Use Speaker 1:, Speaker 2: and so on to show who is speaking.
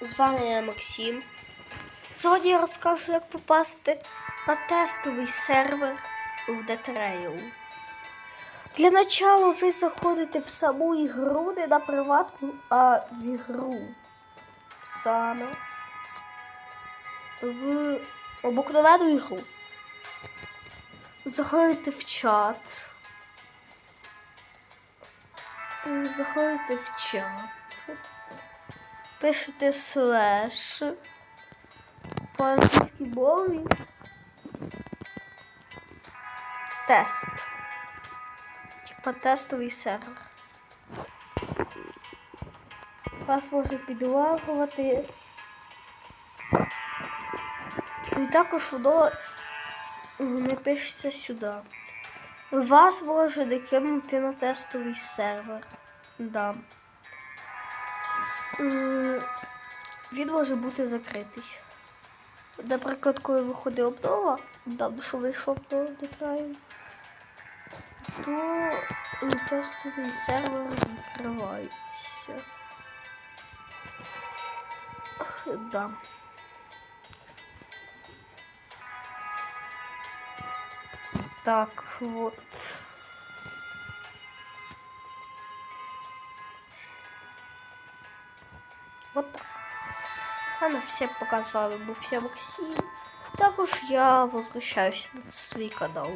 Speaker 1: З вами я Максим. Сьогодні я розкажу, як попасти на тестовий сервер в Detrail. Для начала ви заходите в саму ігру, не на приватку, а в ігру. Саме. В обикновену ігру. Заходите в чат. Заходите в чат. Пишете слеш. По англійській мові. Тест. Типа тестовий сервер. Вас може підлагувати. І також воно не пишеться сюди. Вас може докинути на тестовий сервер. Да. Він може бути закритий. Наприклад, коли виходить обнова, там, що вийшов до детраю, то тестовий сервер закривається. Ах, Да. Так, вот. Вот так. На всем пока був я Максим. Також я возвращаюсь на свой канал.